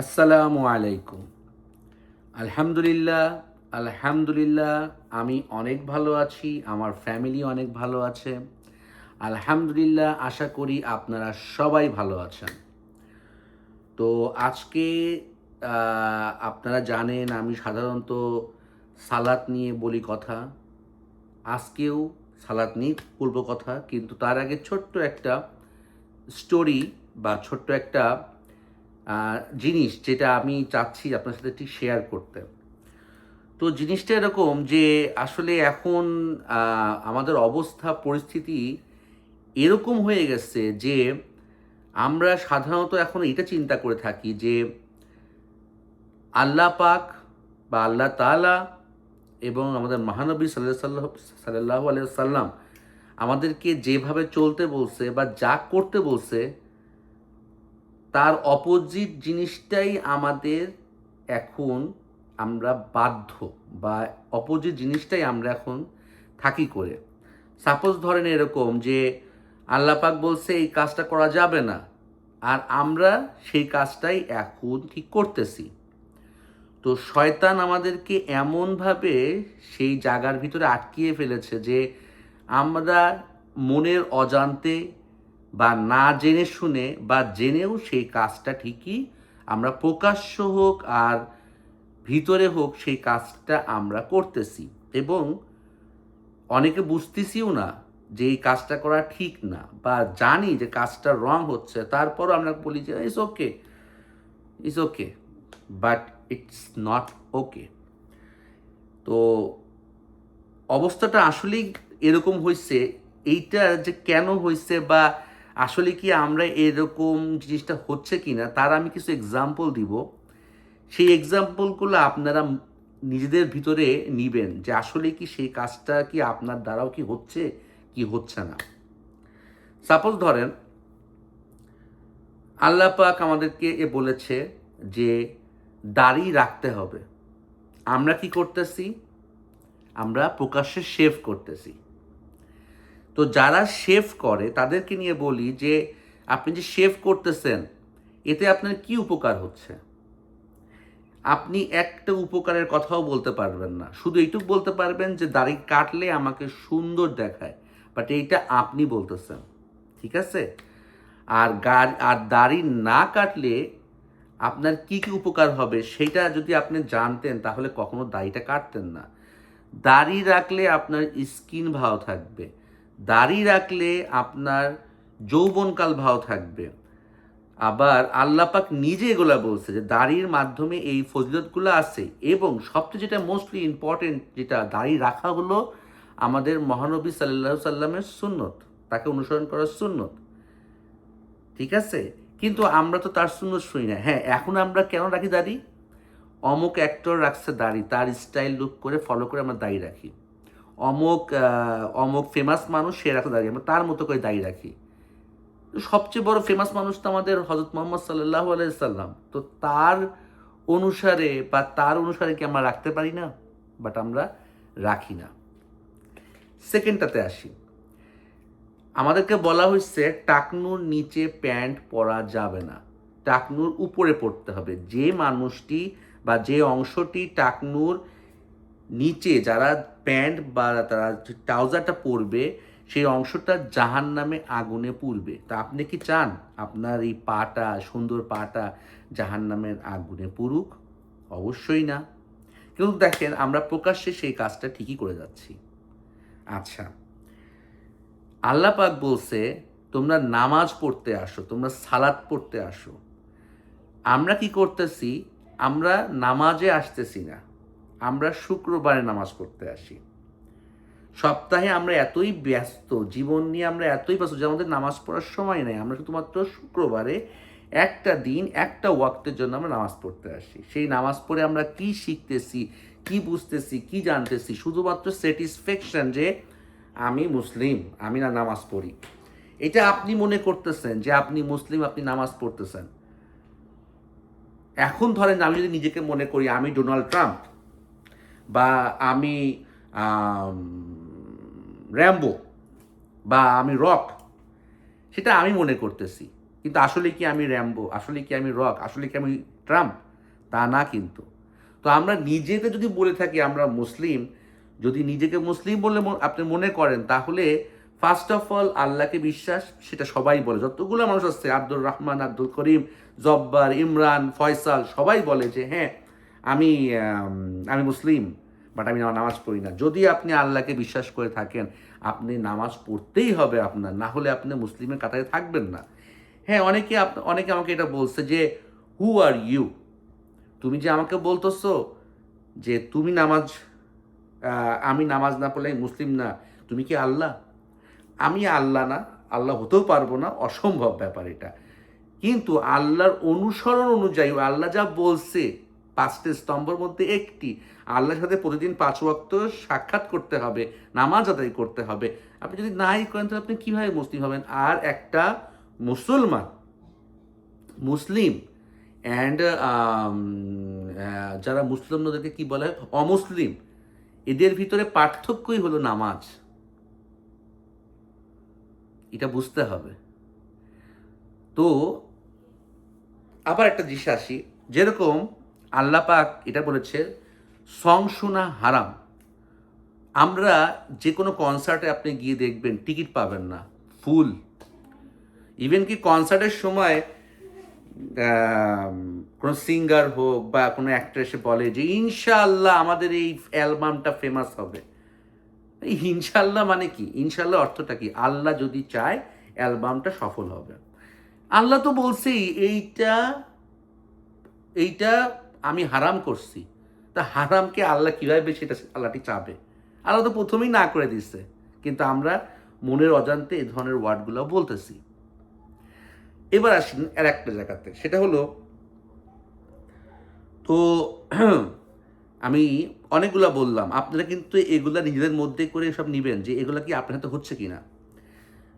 আসসালামু আলাইকুম। আলহামদুলিল্লাহ আলহামদুলিল্লাহ, আমি অনেক ভালো আছি, আমার ফ্যামিলি অনেক ভালো আছে। আলহামদুলিল্লাহ, আশা করি আপনারা সবাই ভালো আছেন। তো আজকে আপনারা জানেন, আমি সাধারণত সালাত নিয়ে বলি কথা। আজকেও সালাত নিয়ে বলব কথা, কিন্তু তার আগে ছোট্ট একটা স্টোরি বা ছোট্ট একটা জিনিস যেটা আমি চাচ্ছি আপনার সাথে ঠিক শেয়ার করতে। তো জিনিসটা এরকম যে আসলে এখন আমাদের অবস্থা, পরিস্থিতি এরকম হয়ে গেছে যে আমরা সাধারণত এখন এটা চিন্তা করে থাকি যে আল্লাহ পাক বা আল্লাহ তাআলা এবং আমাদের মহানবী সাল্লাহ সাল্লাহ আলিয়া সাল্লাম আমাদেরকে যেভাবে চলতে বলছে বা যা করতে বলছে তার অপোজিট জিনিসটাই আমাদের এখন আমরা বাধ্য বা অপোজিট জিনিসটাই আমরা এখন থাকি করে। সাপোজ ধরেন এরকম যে আল্লাপাক বলছে, এই কাজটা করা যাবে না। আর আমরা সেই কাজটাই এখন ঠিক করতেছি। তো শয়তান আমাদেরকে এমনভাবে সেই জায়গার ভিতরে আটকিয়ে ফেলেছে যে আমরা মনের অজান্তে বা না জেনে শুনে বা জেনেও সেই কাজটা ঠিকই আমরা প্রকাশ্য হোক আর ভিতরে হোক সেই কাজটা আমরা করতেছি। এবং অনেকে বুঝতেছিও না যে এই কাজটা করা ঠিক না বা জানি যে কাজটা রং হচ্ছে, তারপরও আমরা বলি যে it's okay it's okay but it's not okay তো অবস্থাটা আসলেই এরকম হয়েছে এইটা যে কেন হয়েছে বা আসলে কি আমরা এরকম জিনিসটা হচ্ছে কি না তার আমি কিছু এক্সাম্পল দিব। সেই এক্সাম্পলগুলো আপনারা নিজেদের ভিতরে নিবেন যে আসলে কি সেই কাজটা কি আপনার দ্বারাও কি হচ্ছে কি হচ্ছে না। সাপোজ ধরেন, আল্লাহ পাক আমাদেরকে এ বলেছে যে দাড়ি রাখতে হবে। আমরা কি করতেছি? আমরা প্রকাশ্যে শেভ করতেছি। তো যারা শেভ করে, তাদেরকে নিয়ে বলি যে, আপনি যে শেভ করতেছেন, এতে আপনার কি উপকার হচ্ছে? আপনি একটা উপকারের কথাও বলতে পারবেন না। শুধু এইটুকু বলতে পারবেন যে, দাড়ি কাটলে আমাকে সুন্দর দেখায় বাট এইটা আপনি বলতেছেন, ঠিক আছে? আর গাড়ি, আর দাড়ি না কাটলে আপনার কি কি উপকার হবে সেটা যদি আপনি জানতেন, তাহলে কখনো দাড়িটা কাটতেন না। দাড়ি রাখলে আপনার স্কিন ভালো থাকবে। দাড়ি রাখলে আপনার যৌবনকাল ভাও থাকবে। আবার আল্লাপাক নিজে এগুলা বলছে যে, দাড়ির মাধ্যমে এই ফজিলতগুলো আছে এবং সবচেয়ে যেটা মোস্টলি ইম্পর্টেন্ট যেটা দাড়ি রাখা হলো আমাদের মহানবী সাল্লাহ সাল্লামের সুন্নত, তাকে অনুসরণ করার সুন্নত। ঠিক আছে? কিন্তু আমরা তো তার সুন্নত শুনি না। হ্যাঁ এখন আমরা কেন রাখি দাড়ি? অমুক অ্যাক্টর রাখছে দাড়ি, তার স্টাইল লুক করে ফলো করে আমরা দাড়ি রাখি। অমুক অমুক ফেমাস মানুষ সে রাখছে দাঁড়িয়ে। আমরা তার মতো করে দাড়ি রাখি। সবচেয়ে বড় ফেমাস মানুষ তো আমাদের হজরত মোহাম্মদ সাল্লাহ আলাইসাল্লাম তো তার অনুসারে বা তার অনুসারে কি আমরা রাখতে পারি না? বাট আমরা রাখি না। সেকেন্ডটাতে আসি। আমাদেরকে বলা হয়েছে, টাকনুর নিচে প্যান্ট পরা যাবে না। টাকনুর উপরে পড়তে হবে। যে মানুষটি বা যে অংশটি টাকনুর নিচে যারা প্যান্ট বা তারা ট্রাউজারটা পরবে, সেই অংশটা জাহান নামে আগুনে পুড়বে। তা আপনি কি চান? আপনার এই পাটা, সুন্দর পাটা জাহান নামের আগুনে পুরুক? অবশ্যই না। কিন্তু দেখেন, আমরা প্রকাশ্যে সেই কাজটা ঠিকই করে যাচ্ছি। আচ্ছা আল্লাহ পাক বলছে, তোমরা নামাজ পড়তে আসো, তোমরা সালাদ পড়তে আসো। আমরা কি করতেছি? আমরা নামাজে আসতেছি না। আমরা শুক্রবারে নামাজ পড়তে আসি। সপ্তাহে আমরা এতই ব্যস্ত, জীবন নিয়ে আমরা এতই ব্যস্ত যে আমাদের নামাজ পড়ার সময় নেই। আমরা শুধুমাত্র শুক্রবারে একটা দিন, একটা ওয়াক্তের জন্য আমরা নামাজ পড়তে আসি। সেই নামাজ পড়ে আমরা কি শিখতেছি, কি বুঝতেছি, কি জানতেছি? শুধুমাত্র স্যাটিসফ্যাকশন যে আমি মুসলিম, আমি না নামাজ পড়ি। এটা আপনি মনে করতেছেন যে আপনি মুসলিম, আপনি নামাজ পড়তেছেন। এখন ধরেন আমি যদি নিজেকে মনে করি, আমি ডোনাল্ড ট্রাম্প। বা আমি র্যাম্বো বা আমি রক সেটা আমি মনে করতেছি। কিন্তু আসলে কি আমি র্যাম্বো আসলে কি আমি রক আসলে কি আমি ট্রাম্প তা না কিন্তু। তো আমরা নিজেকে যদি বলে থাকি, আমরা মুসলিম, যদি নিজেকে মুসলিম বলে আপনি মনে করেন, তাহলে ফার্স্ট অফ অল আল্লাহকে বিশ্বাস, সেটা সবাই বলে। যতগুলো মানুষ আছে, আব্দুর রহমান, আব্দুল করিম, জব্বার, ইমরান, ফয়সাল, সবাই বলে যে হ্যাঁ আমি আমি মুসলিম। বাট আমি নামাজ পড়ি না। যদি আপনি আল্লাহকে বিশ্বাস করে থাকেন, আপনি নামাজ পড়তেই হবে আপনার। না হলে আপনি মুসলিমের কাতারে থাকবেন না। হ্যাঁ অনেকে অনেকে আমাকে এটা বলছে যে হু আর ইউ তুমি যে আমাকে বলতেছো যে, তুমি নামাজ আমি নামাজ না পড়লে মুসলিম না। তুমি কি আল্লাহ? আমি আল্লাহ না। আল্লাহ হতেও পারব না। অসম্ভব ব্যাপার এটা। কিন্তু আল্লাহর অনুসরণ অনুযায়ী, আল্লাহ যা বলছে পাঁচটি স্তম্ভের মধ্যে একটি। আল্লাহর সাথে প্রতিদিন পাঁচ ওয়াক্ত সাক্ষাৎ করতে হবে, নামাজ আদায় করতে হবে। আপনি যদি নাই করেন, তাহলে আপনি কীভাবে মুসলিম হবেন? আর একটা মুসলমান, মুসলিম অ্যান্ড যারা মুসলিম ওদেরকে কি বলা? হয় অমুসলিম। এদের ভিতরে পার্থক্যই হলো নামাজ। এটা বুঝতে হবে। তো, আবার একটা জিনিস আসি। যেরকম আল্লাহ পাক এটা বলেছে, সং শোনা হারাম। আমরা যে কোনো কনসার্টে আপনি গিয়ে দেখবেন, টিকিট পাবেন না, ফুল। ইভেন কি কনসার্টের সময় কোনো সিঙ্গার হোক বা কোনো অ্যাক্টর এসে বলে যে, ইনশাআল্লাহ আমাদের এই অ্যালবামটা ফেমাস হবে। এই ইনশাল্লাহ মানে কি? ইনশাল্লাহ অর্থটা কি? আল্লাহ যদি চায়, অ্যালবামটা সফল হবে। আল্লাহ তো বলছেই, এইটা এইটা আমি হারাম করছি। তা হারামকে আল্লাহ কীভাবে সেটা আল্লাহটি চাবে? আল্লাহ তো প্রথমেই না করে দিচ্ছে কিন্তু আমরা মনের অজান্তে এই ধরনের ওয়ার্ডগুলো বলতেছি। এবার আসেন আর একটা জায়গাতে, সেটা হলো, তো আমি অনেকগুলা বললাম, আপনারা কিন্তু এগুলা নিজেদের মধ্যে করে সব নিবেন যে এগুলা কি আপনার হাতে হচ্ছে কিনা।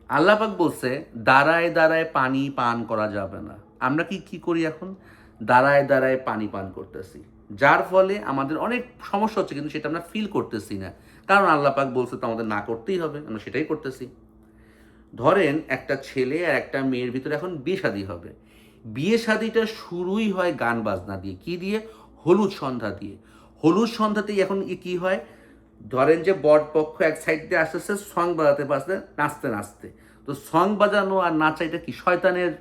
আল্লাহ পাক বলছে, দাঁড়ায় দাঁড়ায় পানি পান করা যাবে না। আমরা কি কি করি এখন? দাঁড়ায় দাঁড়ায় পানি পান করতেছি। যার ফলে আমাদের অনেক সমস্যা হচ্ছে, কিন্তু সেটা আমরা ফিল করতেছি না। কারণ আল্লাহ পাক বলছে, তো আমাদের না করতেই হবে, আমরা সেটাই করতেছি। ধরেন, একটা ছেলে আর একটা মেয়ের ভিতরে এখন বিয়ে শাদী হবে। বিয়ে শাদীটা শুরুই হয় গান বাজনা দিয়ে। কি দিয়ে? হলুদ সন্ধ্যা দিয়ে। হলুদ সন্ধ্যাতেই এখন কি হয়? ধরেন যে বট পক্ষ এক সাইড দিয়ে আস্তে আস্তে সং বাজাতে বাজতে, নাচতে নাচতে। তো সং বাজানো আর নাচা, এটা কি শয়তানের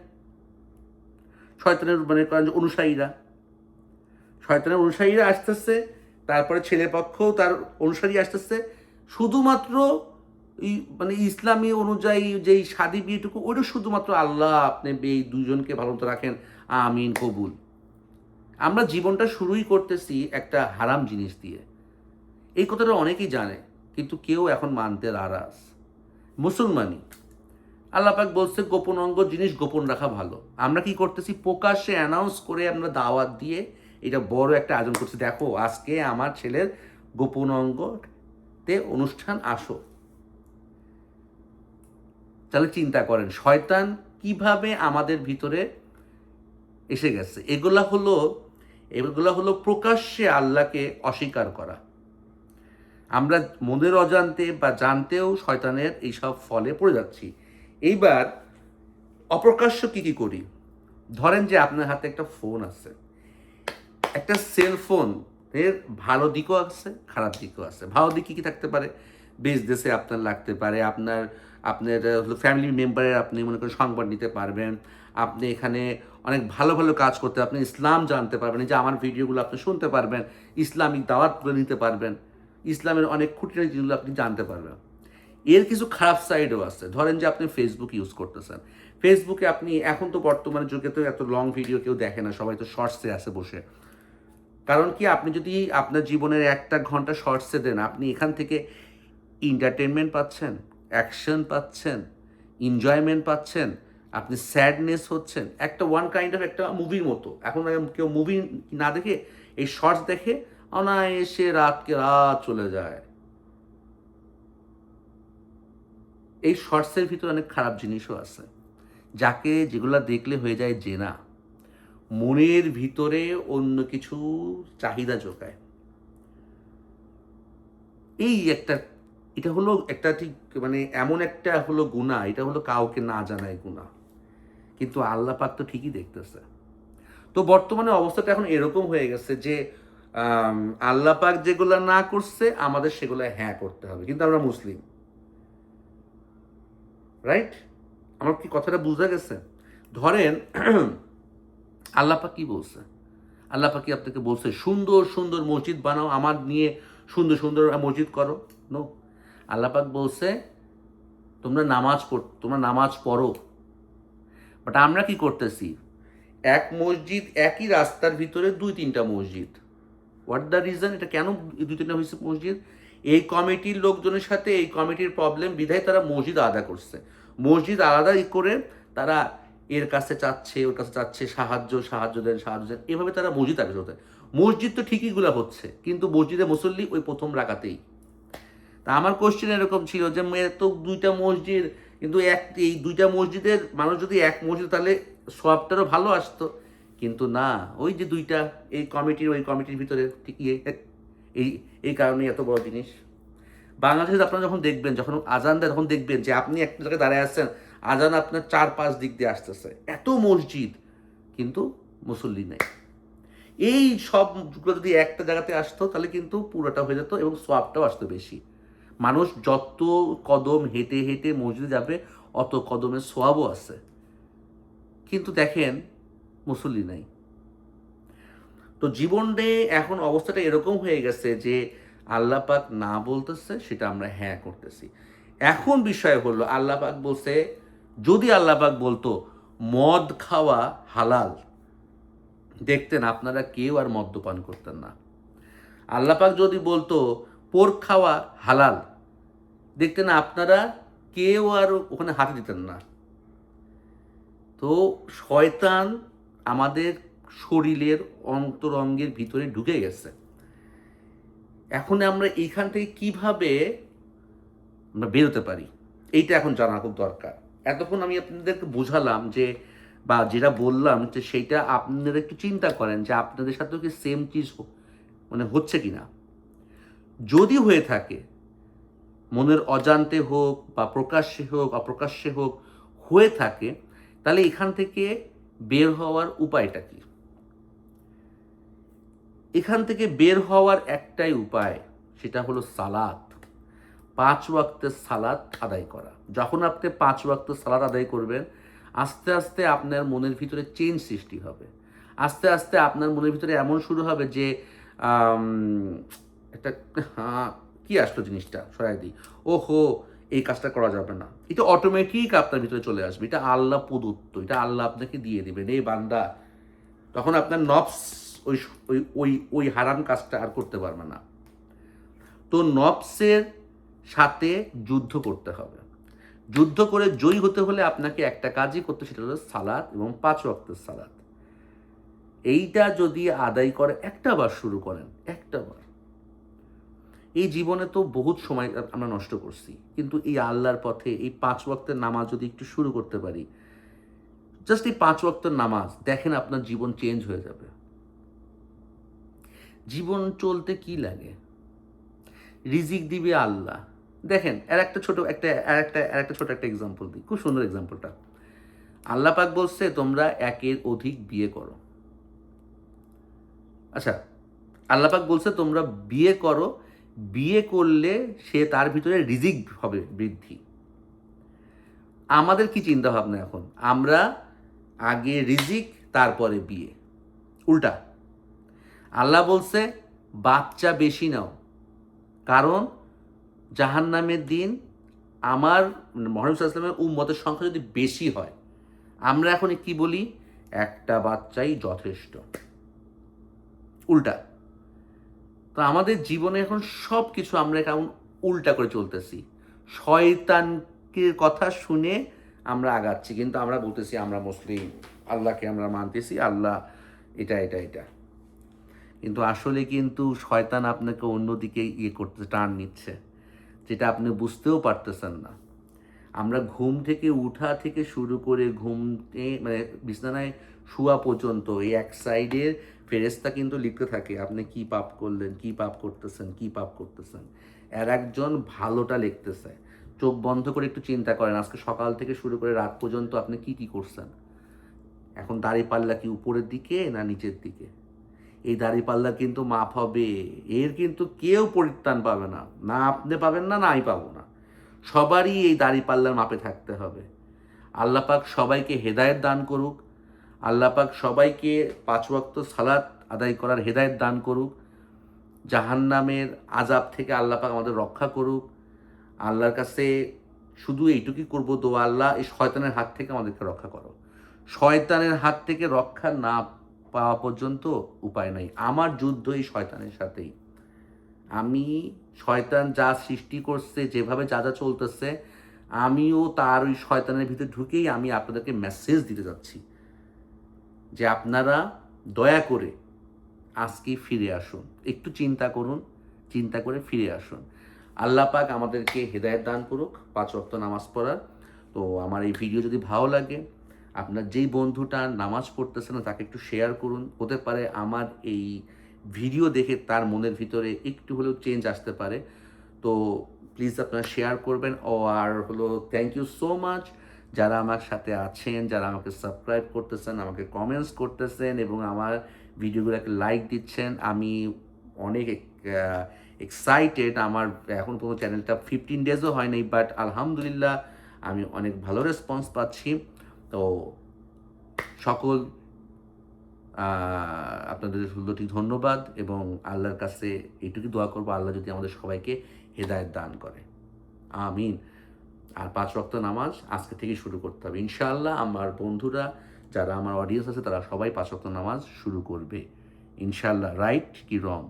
শয়তানের মানে করেন অনুসারীরা। শয়তানের অনুসারীরা আসতেছে, তারপরে ছেলে পক্ষও তার অনুসারী আসতেছে। শুধুমাত্র মানে ইসলামী অনুযায়ী যেই শাদি বিয়েটুকু, ওইটা শুধুমাত্র আল্লাহ আপনি এই দুজনকে ভালো মতো রাখেন। আমিন, কবুল। আমরা জীবনটা শুরুই করতেছি একটা হারাম জিনিস দিয়ে। এই কথাটা অনেকেই জানে, কিন্তু কেউ এখন মানতে নারাজ। মুসলমানই। আল্লাপাক বলছে, গোপন অঙ্গ, জিনিস গোপন রাখা ভালো। আমরা কি করতেছি? প্রকাশ্যে অ্যানাউন্স করে আমরা দাওয়াত দিয়ে এটা বড় একটা আয়োজন করছি। দেখো, আজকে আমার ছেলের গোপন অঙ্গতে অনুষ্ঠান, আসো। তাহলে চিন্তা করেন, শয়তান কীভাবে আমাদের ভিতরে এসে গেছে? এগুলা হলো এগুলা হলো প্রকাশ্যে আল্লাহকে অস্বীকার করা। আমরা মনের অজান্তে বা জানতেও শয়তানের এইসব ফলে পড়ে যাচ্ছি। এইবার অপ্রকাশ্য কি কি করি? ধরেন যে আপনার হাতে একটা ফোন আছে। একটা সেল ফোন এর ভালো দিকও আছে, খারাপ দিকও আছে। ভালো দিক কী কী থাকতে পারে? বিজনেসে আপনার লাগতে পারে। আপনার আপনার ফ্যামিলি মেম্বারের আপনি মনে করেন সংবাদ নিতে পারবেন। আপনি এখানে অনেক ভালো ভালো কাজ করতে, আপনি ইসলাম জানতে পারবেন। যে আমার ভিডিওগুলো আপনি শুনতে পারবেন, ইসলামিক দাওয়াতগুলো নিতে পারবেন। ইসলামের অনেক খুঁটিনাটি জিনিসগুলো আপনি জানতে পারবেন। এর কিছু খারাপ সাইডও আছে। ধরেন যে আপনি ফেসবুক ইউজ করতেছেন। ফেসবুকে আপনি এখন তো বর্তমানে যুগে তো এত লং ভিডিও কেউ দেখে না, সবাই তো শর্টসে আছে বসে। কারণ কি, আপনি যদি আপনার জীবনের একটা ঘণ্টা শর্টসে দেন, আপনি এখান থেকে এন্টারটেনমেন্ট পাচ্ছেন অ্যাকশন পাচ্ছেন এনজয়মেন্ট পাচ্ছেন, আপনি স্যাডনেস হচ্ছেন, একটা ওয়ান কাইন্ড অফ একটা মুভির মতো। এখন কেউ মুভি না দেখে, এই শর্টস দেখে অনায়াসে রাতকে রাত চলে যায়। এই শর্টসের ভিতরে অনেক খারাপ জিনিসও আছে। যাকে যেগুলো দেখলে হয়ে যায় জেনা মনের ভিতরে অন্য কিছু চাহিদা যোগায় এই একটা এটা হলো একটা ঠিক মানে এমন একটা হলো গুণা এটা হলো কাউকে না জানায় গুণা কিন্তু আল্লাহ তো ঠিকই দেখতেছে। তো বর্তমানে অবস্থাটা এখন এরকম হয়ে গেছে যে আম, আল্লাহ পাক যেগুলো না করছে আমাদের সেগুলো হ্যাঁ করতে হবে। কিন্তু আমরা মুসলিম। রাইট আমার কি কথাটা বোঝা গেছে? ধরেন, আল্লাহ পাক কি বলছে? আল্লাহ পাক কি আপনাকে বলছে, সুন্দর সুন্দর মসজিদ বানাও, আমার নিয়ে সুন্দর সুন্দর মসজিদ করো? নো আল্লাহ পাক বলছে, তোমরা নামাজ পড়, তোমরা নামাজ পড়ো। বাট আমরা কি করতেছি? এক মসজিদ একই রাস্তার ভিতরে দুই তিনটা মসজিদ। হোয়াট দ্য রিজন এটা কেন দুই তিনটা হয়েছে মসজিদ? এই কমিটির লোকজনের সাথে এই কমিটির প্রবলেম বিধায় তারা মসজিদ আলাদা করছে। মসজিদ আলাদা করে তারা এর কাছে চাচ্ছে ওর কাছে চাচ্ছে সাহায্য সাহায্য দেন সাহায্য দেন। এভাবে তারা মসজিদ আগে হতে মসজিদ তো ঠিকই গুলা হচ্ছে কিন্তু মসজিদে মুসল্লি ওই প্রথম রাখাতেই তা আমার কোশ্চেন এরকম ছিল যে তো দুইটা মসজিদ কিন্তু এক এই দুইটা মসজিদের মানুষ যদি এক মসজিদ তাহলে সবটারও ভালো আসতো। কিন্তু না ওই যে দুইটা এই কমিটির ওই কমিটির ভিতরে ঠিক ইয়ে, এই এই কারণে এত বড় জিনিস। বাংলাদেশে আপনারা যখন দেখবেন, যখন আজান দেয় তখন দেখবেন যে আপনি একটা জায়গায় দাঁড়ায় আসছেন আজান আপনার চার পাঁচ দিক দিয়ে আসতেছে। এত মসজিদ, কিন্তু মুসল্লি নেই। এই সবগুলো যদি একটা জায়গাতে আসতো, তাহলে কিন্তু পুরোটা হয়ে যেত এবং সোয়াবটাও আসতো বেশি। মানুষ যত কদম হেঁটে হেঁটে মসজিদে যাবে, অত কদমের সোয়াবও আছে। কিন্তু দেখেন, মুসল্লি নাই। তো জীবনে এখন অবস্থাটা এরকম হয়ে গেছে যে আল্লাহ পাক না বলতেছে, সেটা আমরা হ্যাঁ করতেছি। এখন বিষয় হলো আল্লাপাক বলছে, যদি আল্লাহ পাক বলতো, মদ খাওয়া হালাল। দেখতেন আপনারা কেউ আর মদ্যপান করতেন না। আল্লাহ পাক যদি বলতো পোর্ক খাওয়া হালাল, দেখতেন আপনারা কেউ আর ওখানে হাত দিতেন না। তো শয়তান আমাদের শরীরের অন্তরঙ্গের ভিতরে ঢুকে গেছে। এখন আমরা এইখান থেকে কীভাবে আমরা বেরোতে পারি? এইটা এখন জানা খুব দরকার। এতক্ষণ আমি আপনাদেরকে বোঝালাম যে, বা যেটা বললাম যে সেইটা আপনারা একটু চিন্তা করেন যে আপনাদের সাথেও কি সেম চিজ মানে হচ্ছে কি না যদি হয়ে থাকে, মনের অজান্তে হোক বা প্রকাশ্যে হোক, অপ্রকাশ্যে হোক, হয়ে থাকে, তাহলে এখান থেকে বের হওয়ার উপায়টা কি? এখান থেকে বের হওয়ার একটাই উপায় সেটা হলো সালাত। পাঁচ ওয়াক্তের সালাত আদায় করা। যখন আপনি পাঁচ ওয়াক্ত সালাত আদায় করবেন আস্তে আস্তে আপনার মনের ভিতরে চেঞ্জ সৃষ্টি হবে। আস্তে আস্তে আপনার মনের ভিতরে এমন শুরু হবে যে একটা হ্যাঁ, কি আসলো জিনিসটা? সরাই দিই। ও হো এই কাজটা করা যাবে না। এটা অটোমেটিক আপনার ভিতরে চলে আসবে। এটা আল্লাহ প্রদত্ত। এটা আল্লাহ আপনাকে দিয়ে দেবেন। এই বান্দা তখন আপনার নফস ওই ওই ওই হারাম কাজটা আর করতে পারবে না। তো নফসের সাথে যুদ্ধ করতে হবে। যুদ্ধ করে জয়ী হতে হলে আপনাকে একটা কাজই করতে সেটা হলো সালাদ এবং পাঁচ ওয়াক্তের সালাদ এইটা যদি আদায় করে, একটা বার শুরু করেন, একটা বার। এই জীবনে তো বহুত সময় আমরা নষ্ট করছি, কিন্তু এই আল্লাহর পথে এই পাঁচ ওয়াক্তের নামাজ যদি একটু শুরু করতে পারি জাস্ট এই পাঁচ ওয়াক্তের নামাজ, দেখেন আপনার জীবন চেঞ্জ হয়ে যাবে। জীবন চলতে কি লাগে? রিজিক দিবে আল্লাহ। দেখেন, আর একটা ছোট, একটা, আর একটা আর একটা ছোট একটা এক্সাম্পল দিই। খুব সুন্দর এক্সাম্পলটা আল্লাহ পাক বলছে, তোমরা একের অধিক বিয়ে করো। আচ্ছা আল্লাহ পাক বলছে, তোমরা বিয়ে করো। বিয়ে করলে সে তার ভিতরে রিজিক হবে, বৃদ্ধি। আমাদের কি চিন্তা ভাবনা এখন? আমরা আগে রিজিক, তারপরে বিয়ে। উল্টা। আল্লাহ বলছে, বাচ্চা বেশি নাও। কারণ জাহান্নামের দিন আমার মহানবী ইসলামের উম্মতের সংখ্যা যদি বেশি হয়, আমরা এখন কি বলি? একটা বাচ্চাই যথেষ্ট। উল্টা। তো আমাদের জীবনে এখন সব কিছু আমরা কেমন উল্টা করে চলতেছি। শয়তানকে কথা শুনে আমরা আগাচ্ছি, কিন্তু আমরা বলতেছি, আমরা মুসলিম। আল্লাহকে আমরা মানতেছি, আল্লাহ এটা এটা এটা। কিন্তু আসলে কিন্তু শয়তান আপনাকে অন্যদিকে ইয়ে করতে, টান নিচ্ছে, যেটা আপনি বুঝতেও পারতেছেন না। আমরা ঘুম থেকে উঠা থেকে শুরু করে ঘুমতে মানে বিছানায় শুয়া পর্যন্ত এই এক সাইডের ফেরেস্তা কিন্তু লিখতে থাকে, আপনি কি পাপ করলেন? কি পাপ করতেছেন? কি পাপ করতেছেন? আর একজন ভালোটা লিখতেছে, চোখ বন্ধ করে একটু চিন্তা করেন, আজকে সকাল থেকে শুরু করে রাত পর্যন্ত আপনি কি কি করছেন? এখন দাড়ি পাল্লা কি উপরের দিকে না নিচের দিকে? এই দাড়ি পাল্লা কিন্তু মাপ হবে, এর কিন্তু কেউ পরিত্রাণ পাবে না। না আপনি পাবেন না না আমি পাবো না। সবারই এই দাড়ি পাল্লার মাপে থাকতে হবে। আল্লাপাক সবাইকে হেদায়েত দান করুক। আল্লাপাক সবাইকে পাঁচ ওয়াক্ত সালাত আদায় করার হেদায়েত দান করুক। জাহান্নামের আজাব থেকে আল্লাপাক আমাদের রক্ষা করুক। আল্লাহর কাছে শুধু এইটুকুই করব দোয়া, আল্লাহ এই শয়তানের হাত থেকে আমাদেরকে রক্ষা করো। শয়তানের হাত থেকে রক্ষা না পাওয়া পর্যন্ত উপায় নাই। আমার যুদ্ধ এই শয়তানের সাথেই। আমি শয়তান যা সৃষ্টি করছে, যেভাবে যা যা চলতেছে, আমিও তার ওই শয়তানের ভিতরে ঢুকেই আমি আপনাদেরকে মেসেজ দিতে যাচ্ছি। যে আপনারা দয়া করে আজকে ফিরে আসুন। একটু চিন্তা করুন, চিন্তা করে ফিরে আসুন। আল্লাহ পাক আমাদেরকে হেদায়েত দান করুক, পাঁচ ওয়াক্ত নামাজ পড়ার। তো আমার এই ভিডিও যদি ভালো লাগে আপনার যেই বন্ধুটা নামাজ পড়তেছে না, তাকে একটু শেয়ার করুন। হতে পারে আমার এই ভিডিও দেখে তার মনের ভিতরে একটু হলেও চেঞ্জ আসতে পারে। তো প্লিজ আপনারা শেয়ার করবেন। ও আর হলো থ্যাংক ইউ সো মাচ যারা আমার সাথে আছেন, যারা আমাকে সাবস্ক্রাইব করতেছেন, আমাকে কমেন্টস করতেছেন এবং আমার ভিডিওগুলোকে লাইক দিচ্ছেন, আমি অনেক এক্সাইটেড আমার এখন কোনো চ্যানেলটা ফিফটিন ডেজও হয়নি বাট আলহামদুলিল্লাহ আমি অনেক ভালো রেসপন্স পাচ্ছি। তো সকল আপনাদের সুন্দরটি ধন্যবাদ এবং আল্লাহর কাছে এইটুকু দোয়া করব, আল্লাহ যদি আমাদের সবাইকে হেদায়েত দান করে। আমিন। আর পাঁচ রক্ত নামাজ আজকে থেকে শুরু করতে হবে। ইনশাআল্লাহ আমার বন্ধুরা, যারা আমার অডিয়েন্স আছে, তারা সবাই পাঁচ রক্ত নামাজ শুরু করবে। ইনশাআল্লাহ রাইট কি wrong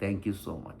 thank you so much